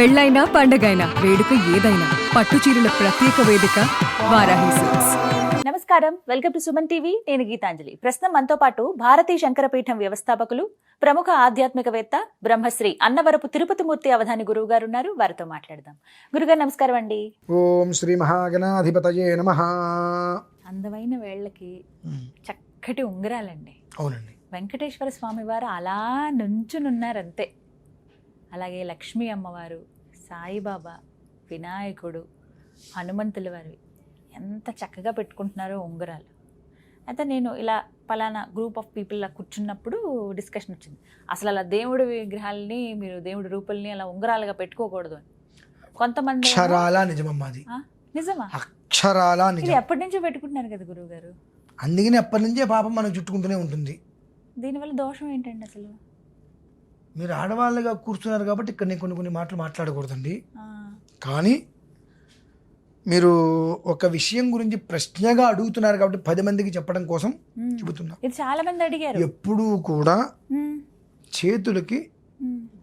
పెళ్ళైనా పండగైనా వేడుక ఏదైనా పట్టు చీరల ప్రత్యేక వేదిక వారాహి సిల్క్స్. నమస్కారం. Welcome to Suman TV. నేను గీతాంజలి. ప్రస్తుతం మనతో పాటు భారతీ శంకరపీఠం వ్యవస్థాపకులు ప్రముఖ ఆధ్యాత్మికవేత్త బ్రహ్మశ్రీ అన్నవరపు తిరుపతిమూర్తి అవధాని గురువు గారు ఉన్నారు. వారితో మాట్లాడదాం. గురుగారు నమస్కారం అండి. ఓం శ్రీ మహాగణాధిపతయే నమ. అందమైన వేళ్ళకి చక్కటి ఉంగరాలండి. అవునండి. వెంకటేశ్వర స్వామి వారు అలా నుంచునున్నారంతే. అలాగే లక్ష్మీ అమ్మవారు సాయిబాబా వినాయకుడు హనుమంతుల వారివి. ఎంత చక్కగా పెట్టుకుంటున్నారో ఉంగరాలు. అయితే నేను ఇలా పలానా గ్రూప్ ఆఫ్ పీపుల్లా కూర్చున్నప్పుడు డిస్కషన్ వచ్చింది. అసలు అలా దేవుడి విగ్రహాలని మీరు దేవుడి రూపుల్ని అలా ఉంగరాలుగా పెట్టుకోకూడదు అని. కొంతమంది ఏమో, అక్షరాల నిజమమ్మాది "ఆ, నిజమా? అక్షరాల ఇది నిజం. ఎప్పటి నుంచో పెట్టుకుంటున్నారు కదా గురువు గారు అందుకని ఎప్పటి నుంచే పాపం మనం చుట్టుకుంటూనే ఉంటుంది. దీనివల్ల దోషం ఏంటండి అసలు? మీరు ఆడవాళ్ళగా కూర్చున్నారు కాబట్టి ఇక్కడ నేను కొన్ని కొన్ని మాటలు మాట్లాడకూడదండి. కానీ మీరు ఒక విషయం గురించి ప్రశ్నగా అడుగుతున్నారు కాబట్టి పది మందికి చెప్పడం కోసం. చెబుతున్నా. ఇది చాలా మంది అడిగారు. ఎప్పుడూ కూడా చేతులకి.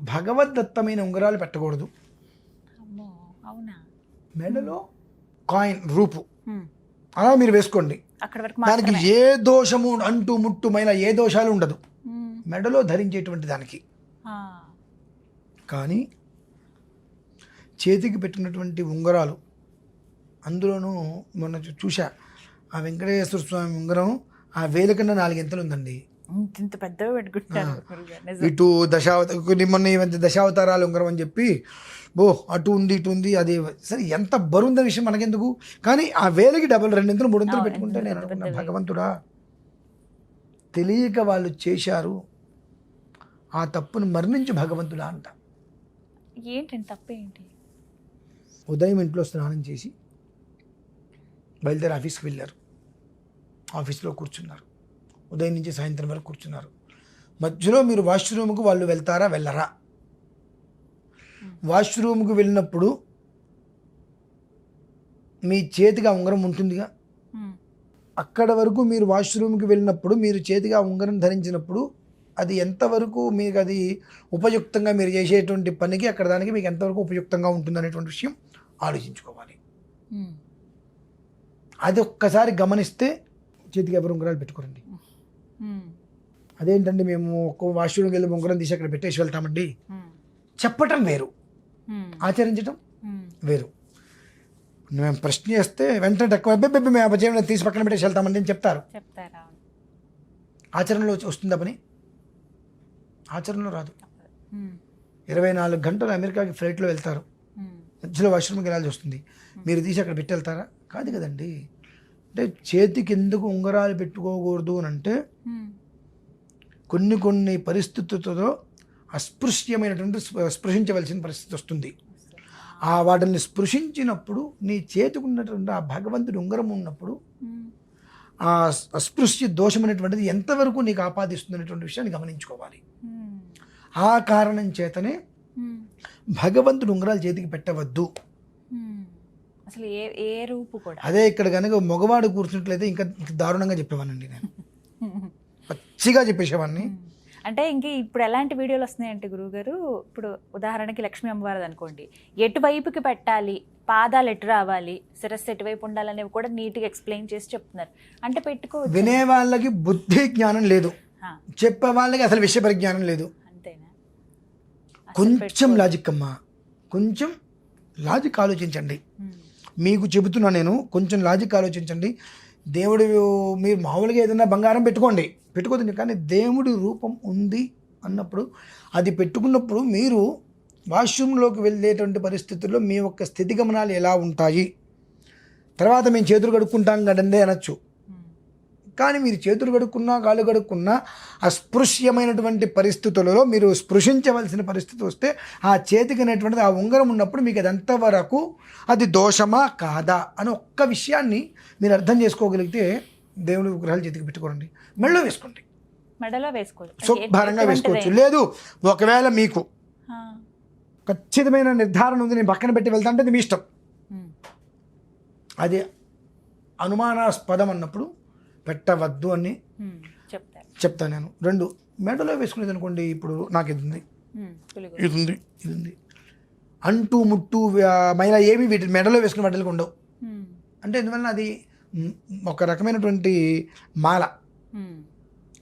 భగవద్దత్తమైన ఉంగరాలు పెట్టకూడదు. మెడలో కాయిన్ రూపు. అలా మీరు వేసుకోండి. దానికి ఏ దోషము అంటూ ముట్టుమైన ఏ దోషాలు ఉండదు. మెడలో ధరించేటువంటి దానికి. కానీ చేతికి పెట్టినటువంటి ఉంగరాలు అందులోనూ మొన్న చూ- చూశా. ఆ వెంకటేశ్వర స్వామి ఉంగరం ఆ వేల కన్నా నాలుగింతలు ఉందండి. ఇంత పెద్దవి పెట్టుకుంటారు. ఇటు దశావత కొన్ని మొన్న దశావతారాల ఉంగరం అని చెప్పి బో అటు ఉంది ఇటు ఉంది అది సరే ఎంత బరువుంద విషయం మనకెందుకు? కానీ ఆ వేలకి డబల్ రెండింతలు మూడింతలు పెట్టుకుంటే నేను పెద్ద అనుకున్నా పెద్ద వేలు. భగవంతుడా. తెలియక వాళ్ళు చేశారు ఆ తప్పును మరణించు భగవంతుడా అంట. ఏంటండి తప్పేంటి? ఉదయం ఇంట్లో స్నానం చేసి బయలుదేరి ఆఫీస్కి వెళ్ళారు. ఆఫీస్లో కూర్చున్నారు. ఉదయం నుంచి సాయంత్రం వరకు కూర్చున్నారు. మధ్యలో మీరు వాష్రూమ్కి వాళ్ళు వెళ్తారా వెళ్ళరా? వాష్రూమ్కి వెళ్ళినప్పుడు మీ చేతిగా ఉంగరం ఉంటుందిగా. అక్కడ వరకు మీరు వాష్రూమ్కి వెళ్ళినప్పుడు మీరు చేతిగా ఉంగరం ధరించినప్పుడు అది ఎంతవరకు మీకు అది ఉపయుక్తంగా మీరు చేసేటువంటి పనికి అక్కడ దానికి మీకు ఎంతవరకు ఉపయుక్తంగా ఉంటుంది అనేటువంటి విషయం ఆలోచించుకోవాలి ఉమ్. అది ఒక్కసారి గమనిస్తే చేతికి ఎవరు ఉంగరాలు పెట్టుకోరండి ఉమ్. అదేంటండి మేము ఒక్క వాష్రూమ్కి వెళ్ళి ఉంగరం తీసి అక్కడ పెట్టేసి వెళ్తామండి ఉమ్. చెప్పటం వేరు. ఆచరించటం. వేరు మేము ప్రశ్న చేస్తే వెంటనే తక్కువ "అబ్బే, అబ్బే, మేము అపజయం తీసి పక్కన పెట్టేసి వెళ్తామండి అని చెప్తారు ఆచరణలో వస్తుందా పని ఆచరణలో రాదు. ఇరవై నాలుగు గంటలు అమెరికాకి ఫ్లైట్లో వెళ్తారు. మధ్యలో వాష్రూమ్కి వెళ్ళాల్సి వస్తుంది మీరు తీసి అక్కడ పెట్టి వెళ్తారా కాదు కదండి అంటే చేతికి ఎందుకు ఉంగరాలు పెట్టుకోకూడదు అని అంటే. కొన్ని కొన్ని పరిస్థితులతో అస్పృశ్యమైనటువంటి స్ప- స్పృశించవలసిన పరిస్థితి వస్తుంది ఆ వాటిని స్పృశించినప్పుడు నీ చేతికి ఉన్నటువంటి ఆ భగవంతుడి ఉంగరం ఉన్నప్పుడు. ఆ అస్పృశ్య దోషం అనేటువంటిది ఎంతవరకు నీకు ఆపాదిస్తుంది అనేటువంటి విషయాన్ని గమనించుకోవాలి. ఆ కారణం చేతనే. భగవంతుడు ఉంగరాలు చేతికి పెట్టవద్దు. అసలు ఏ ఏ రూపు కూడా. అదే ఇక్కడ కనుక మగవాడు కూర్చున్నట్లయితే ఇంకా దారుణంగా చెప్పేవానండి నేను. పచ్చిగా చెప్పేసేవాడిని. అంటే ఇంక ఇప్పుడు ఎలాంటి వీడియోలు వస్తున్నాయంటే గురువుగారు ఇప్పుడు ఉదాహరణకి లక్ష్మీ అమ్మవారిది అనుకోండి. ఎటువైపుకి పెట్టాలి పాదాలు ఎటు రావాలి శిరస్సు ఎటువైపు ఉండాలనేవి కూడా నీట్గా ఎక్స్ప్లెయిన్ చేసి చెప్తున్నారు. అంటే పెట్టుకోవచ్చు. వినే వాళ్ళకి బుద్ధి జ్ఞానం లేదు. చెప్పే వాళ్ళకి అసలు విషయ పరిజ్ఞానం లేదు. కొంచెం. లాజిక్ అమ్మా కొంచెం లాజిక్ ఆలోచించండి. మీకు చెబుతున్నా నేను కొంచెం లాజిక్ ఆలోచించండి దేవుడు మీరు మామూలుగా ఏదైనా బంగారం పెట్టుకోండి పెట్టుకోదండి కానీ దేవుడి రూపం ఉంది అన్నప్పుడు అది పెట్టుకున్నప్పుడు మీరు వాష్రూమ్లోకి వెళ్ళేటువంటి పరిస్థితుల్లో మీ యొక్క స్థితిగమనాలు ఎలా ఉంటాయి తర్వాత మేము చేతులు కడుక్కుంటాం కదండి అనొచ్చు. కానీ మీరు చేతులు కడుక్కున్నా కాళ్ళు కడుక్కున్నా అస్పృశ్యమైనటువంటి పరిస్థితులలో మీరు స్పృశించవలసిన పరిస్థితి వస్తే ఆ చేతికి అనేటువంటిది ఆ ఉంగరం ఉన్నప్పుడు మీకు అది ఎంతవరకు అది దోషమా కాదా అని ఒక్క విషయాన్ని మీరు అర్థం చేసుకోగలిగితే దేవుడి విగ్రహాలు చేతికి పెట్టుకోరండి మెళ్ళో వేసుకోండి మెడలో వేసుకోవచ్చు శుభ్రంగా వేసుకోవచ్చు. లేదు ఒకవేళ మీకు. ఖచ్చితమైన నిర్ధారణ ఉంది నేను పక్కన పెట్టి వెళ్తా అంటే అది మీ ఇష్టం. అది అనుమానాస్పదం అన్నప్పుడు పెట్టవద్దు అని చెప్తాను నేను. రెండు మెడలో వేసుకునేది అనుకోండి ఇప్పుడు నాకు ఇది ఉంది. ఇది ఉంది ఇది ఉంది. అంటూ ముట్టు మైల ఏమి వీటి మెడలో వేసుకున్న వాటికి ఉండవు. అంటే ఎందువల్ల అది ఒక రకమైనటువంటి మాల.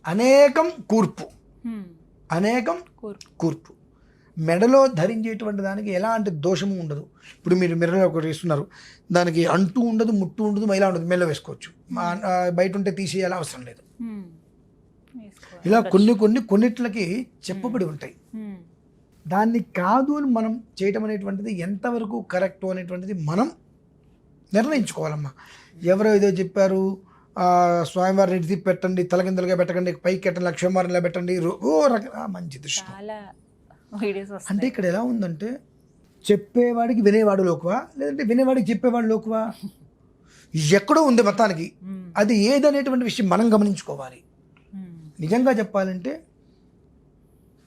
అనేకం కూర్పు. అనేకం కూర్పు. కూర్పు. మెడలో ధరించేటువంటి దానికి ఎలాంటి దోషము ఉండదు. ఇప్పుడు మీరు మెడలో ఒకటి ఇస్తున్నారు దానికి అంటూ ఉండదు ముట్టు ఉండదు మైలా ఉండదు. మెడలో వేసుకోవచ్చు. బయట ఉంటే తీసేయాలి అవసరం లేదు. ఇలా కొన్ని కొన్ని కొన్నిట్లకి చెప్పబడి ఉంటాయి. దాన్ని కాదు అని మనం చేయటం అనేటువంటిది ఎంతవరకు కరెక్ట్ అనేటువంటిది మనం నిర్ణయించుకోవాలమ్మా. ఎవరో ఏదో చెప్పారు స్వామివారిని తిప్పి పెట్టండి తలకిందలుగా పెట్టకండి పైకి పెట్టండి లక్ష్మీవారిలా పెట్టండి ఓ రక మంచి దృష్టి. వీడియోస్ అంటే ఇక్కడ ఎలా ఉందంటే చెప్పేవాడికి వినేవాడు లోకువా? లేదంటే వినేవాడికి చెప్పేవాడు లోకువా? ఎక్కడో ఉంది మొత్తానికి. ఉమ్, అది ఏదనేటువంటి విషయం మనం గమనించుకోవాలి. నిజంగా చెప్పాలంటే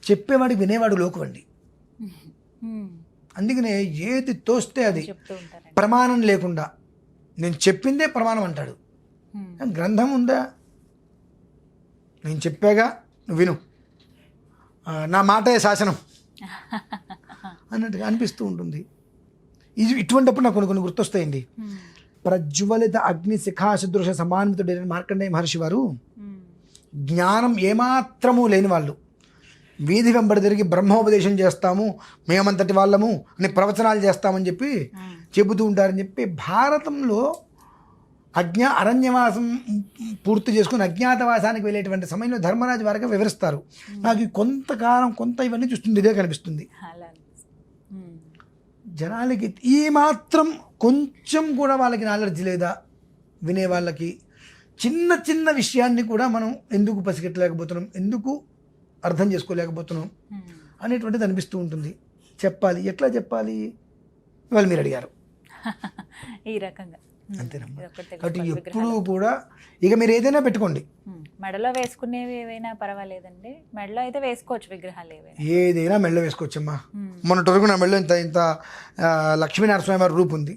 చెప్పేవాడికి వినేవాడు లోకువండి. అందుకనే ఏది తోస్తే అది ప్రమాణం లేకుండా. నేను చెప్పిందే ప్రమాణం అంటాడు. గ్రంథం ఉందా? నేను చెప్పాగా నువ్వు విను. నా మాటే శాసనం. అన్నట్టుగా అనిపిస్తూ ఉంటుంది. ఇది ఇటువంటిప్పుడు నాకు కొన్ని కొన్ని గుర్తొస్తాయండి. ప్రజ్వలిత అగ్ని శిఖాసదృశ సమాన్వితుడైన మార్కండేయ మహర్షి వారు జ్ఞానం ఏమాత్రము లేని వాళ్ళు. వీధి వెంబడి తిరిగి బ్రహ్మోపదేశం చేస్తాము మేమంతటి వాళ్ళము అని ప్రవచనాలు చేస్తామని చెప్పి చెబుతూ ఉంటారని చెప్పి భారతంలో అజ్ఞా అరణ్యవాసం పూర్తి చేసుకుని అజ్ఞాతవాసానికి వెళ్ళేటువంటి సమయంలో ధర్మరాజు వారికి వివరిస్తారు. నాకు కొంతకాలం కొంత ఇవన్నీ చూస్తుంది ఇదే కనిపిస్తుంది. జనాలకి ఈ మాత్రం కొంచెం కూడా వాళ్ళకి నాలెడ్జ్ లేదా వినే వాళ్ళకి చిన్న చిన్న విషయాన్ని కూడా మనం ఎందుకు పసిగట్టలేకపోతున్నాం ఎందుకు అర్థం చేసుకోలేకపోతున్నాం. అనేటువంటిది అనిపిస్తూ ఉంటుంది. చెప్పాలి. ఎట్లా చెప్పాలి? ఇవాళ మీరు అడిగారు. ఈ రకంగా. అంతేనమ్మా. కాబట్టి ఎప్పుడూ. కూడా ఇక మీరు ఏదైనా పెట్టుకోండి. మెడలో వేసుకునేవి ఏవైనా పర్వాలేదండి. మెడలో అయితే వేసుకోవచ్చు విగ్రహాలు ఏవైనా. ఏదైనా మెళ్ళో వేసుకోవచ్చమ్మా. ఉమ్, మొన్నటి వరకు నా మెళ్ళో ఇంత ఇంత లక్ష్మీనరసింహ వారి రూపు ఉంది.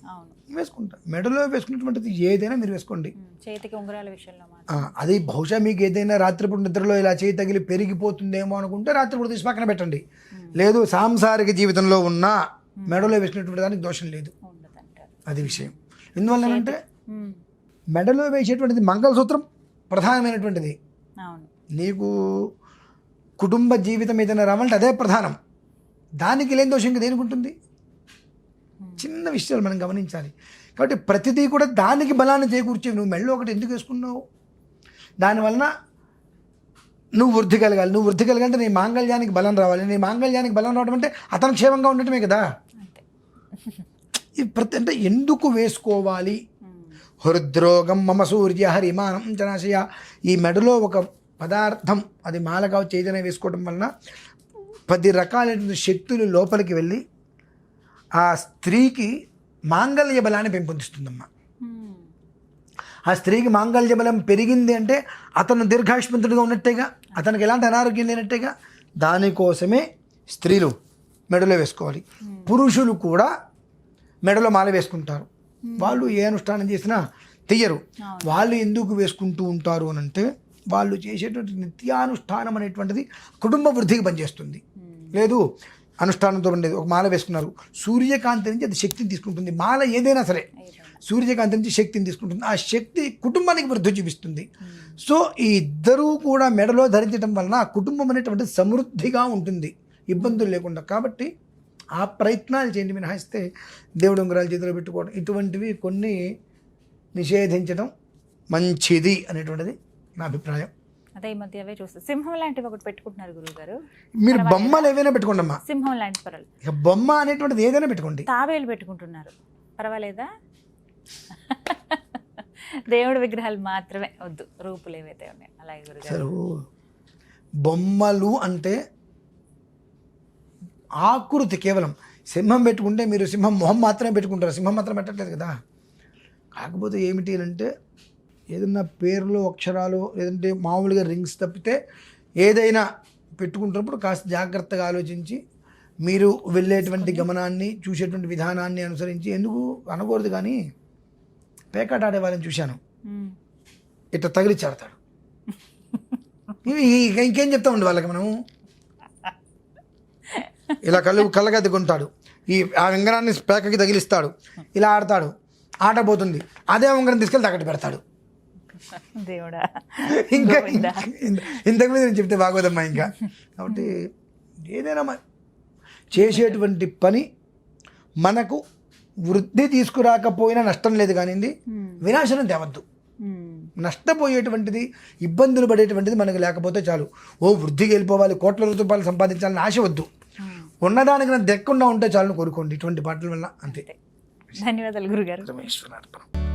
వేసుకుంటా. మెడలో వేసుకున్నటువంటిది ఏదైనా మీరు వేసుకోండి. చేతికి ఉంగరాల విషయంలో అది బహుశా మీకు ఏదైనా రాత్రిపూట నిద్రలో ఇలా చేయి తగిలి పెరిగిపోతుందేమో అనుకుంటే రాత్రిపూట తీసి పక్కన పెట్టండి. లేదు సాంసారిక జీవితంలో ఉన్న మెడలో వేసుకున్నటువంటి దానికి దోషం లేదు. అది విషయం. ఎందువల్లనంటే ఉమ్, మెడలో వేసేటువంటిది మంగళసూత్రం ప్రధానమైనటువంటిది. నీకు కుటుంబ జీవితం ఏదైనా రావాలంటే అదే ప్రధానం. దానికి లేని దోషం ఇంకా దేనికి ఉంటుంది? చిన్న విషయాలు మనం గమనించాలి. కాబట్టి ప్రతిదీ కూడా దానికి బలాన్ని చేకూర్చేవి నువ్వు మెళ్ళో ఒకటి ఎందుకు వేసుకున్నావు? దానివలన నువ్వు వృద్ధి కలగాలి. నువ్వు వృద్ధి కలగాలంటే నీ మాంగళ్యానికి బలం రావాలి. నీ మాంగళ్యానికి బలం రావడం అంటే అతను క్షేమంగా ఉండటమే కదా? ప్రతి అంటే ఎందుకు వేసుకోవాలి? హృద్రోగం మమ సూర్య హరిమానం జనాశయ ఈ మెడలో ఒక పదార్థం అది మాలగా కావచ్చు వేసుకోవడం వలన పది రకాలైన శక్తులు లోపలికి వెళ్ళి ఆ స్త్రీకి మాంగళ్య బలాన్ని పెంపొందిస్తుందమ్మా. ఆ స్త్రీకి మాంగళ్య బలం పెరిగింది అంటే అతను దీర్ఘాయుష్మంతుడిగా ఉన్నట్టేగా అతనికి ఎలాంటి అనారోగ్యం లేనట్టేగా దానికోసమే స్త్రీలు మెడలో వేసుకోవాలి. పురుషులు కూడా మెడలో మాల వేసుకుంటారు. వాళ్ళు ఏ అనుష్ఠానం చేసినా తీయరు. వాళ్ళు ఎందుకు వేసుకుంటూ ఉంటారు అని అంటే వాళ్ళు చేసేటువంటి నిత్యానుష్ఠానం అనేటువంటిది కుటుంబ వృద్ధికి పనిచేస్తుంది. లేదు అనుష్ఠానంతో ఉండేది. ఒక మాల వేసుకున్నారు. సూర్యకాంతి నుంచి అది శక్తిని తీసుకుంటుంది. మాల ఏదైనా సరే. సూర్యకాంతి నుంచి శక్తిని తీసుకుంటుంది. ఆ శక్తి కుటుంబానికి వృద్ధి చూపిస్తుంది. సో ఈ ఇద్దరూ కూడా మెడలో ధరించడం వలన కుటుంబం అనేటువంటి సమృద్ధిగా ఉంటుంది. ఇబ్బందులు లేకుండా. కాబట్టి ఆ ప్రయత్నాలు చేయండి మినహాయిస్తే దేవుడు ఉంగరాలు చేతిలో పెట్టుకోవడం. ఇటువంటివి కొన్ని నిషేధించడం మంచిది అనేటువంటిది నా అభిప్రాయం. అదే ఈ మధ్య అవే చూస్తే. సింహం లాంటివి ఒకటి పెట్టుకుంటున్నారు గురువు గారు మీరు బొమ్మలు ఏవైనా పెట్టుకోండి అమ్మా సింహం లాంటి పర్వాలేదు ఇక బొమ్మ అనేటువంటిది ఏదైనా పెట్టుకోండి. తాబేలు పెట్టుకుంటున్నారు. పర్వాలేదా? దేవుడి విగ్రహాలు మాత్రమే వద్దు. రూపులు ఏవైతే ఉన్నాయి. అలాగే గురుగారు. బొమ్మలు అంటే ఆకృతి కేవలం. సింహం పెట్టుకుంటే మీరు సింహం మొహం మాత్రమే పెట్టుకుంటారు. సింహం మాత్రం పెట్టట్లేదు కదా. కాకపోతే ఏమిటి అంటే ఏదన్నా పేర్లు అక్షరాలు లేదంటే మామూలుగా రింగ్స్ తప్పితే ఏదైనా పెట్టుకుంటున్నప్పుడు కాస్త జాగ్రత్తగా ఆలోచించి మీరు వెళ్ళేటువంటి గమనాన్ని చూసేటువంటి విధానాన్ని అనుసరించి ఎందుకు అనకూడదు కానీ పేకాట ఆడే వాళ్ళని చూశాను. ఇట్లా తగిలిచ్చాడతాడు. ఇక ఇంకేం చెప్తా ఉండి వాళ్ళకి మనం ఇలా కళ్ళు కళ్ళగద్దుకుంటాడు. ఈ ఆ ఉంగరాన్ని పేకకి తగిలిస్తాడు. ఇలా ఆడతాడు. ఆట పోతుంది అదే ఉంగరం తీసుకెళ్ళి తగ్గట్టు పెడతాడు. దేవుడా. ఇంకా గోవిందా. ఇంత- ఇంతకు మీద నేను చెప్తే బాగోదమ్మా ఇంకా. కాబట్టి ఏదైనా చేసేటువంటి పని మనకు వృద్ధి తీసుకురాకపోయినా నష్టం లేదు కానివ్వండి వినాశనం తేవద్దు. నష్టపోయేటువంటిది ఇబ్బందులు పడేటువంటిది మనకు లేకపోతే చాలు. ఓ వృద్ధికి వెళ్ళిపోవాలి కోట్ల రూపాయలు సంపాదించాలని ఆశ వద్దు. ఉన్నదానికి నాకు దెక్కకుండా ఉంటే చాలు కోరుకోండి. ఇటువంటి పాటల వల్ల అంతే. ధన్యవాదాలు గురుగారు.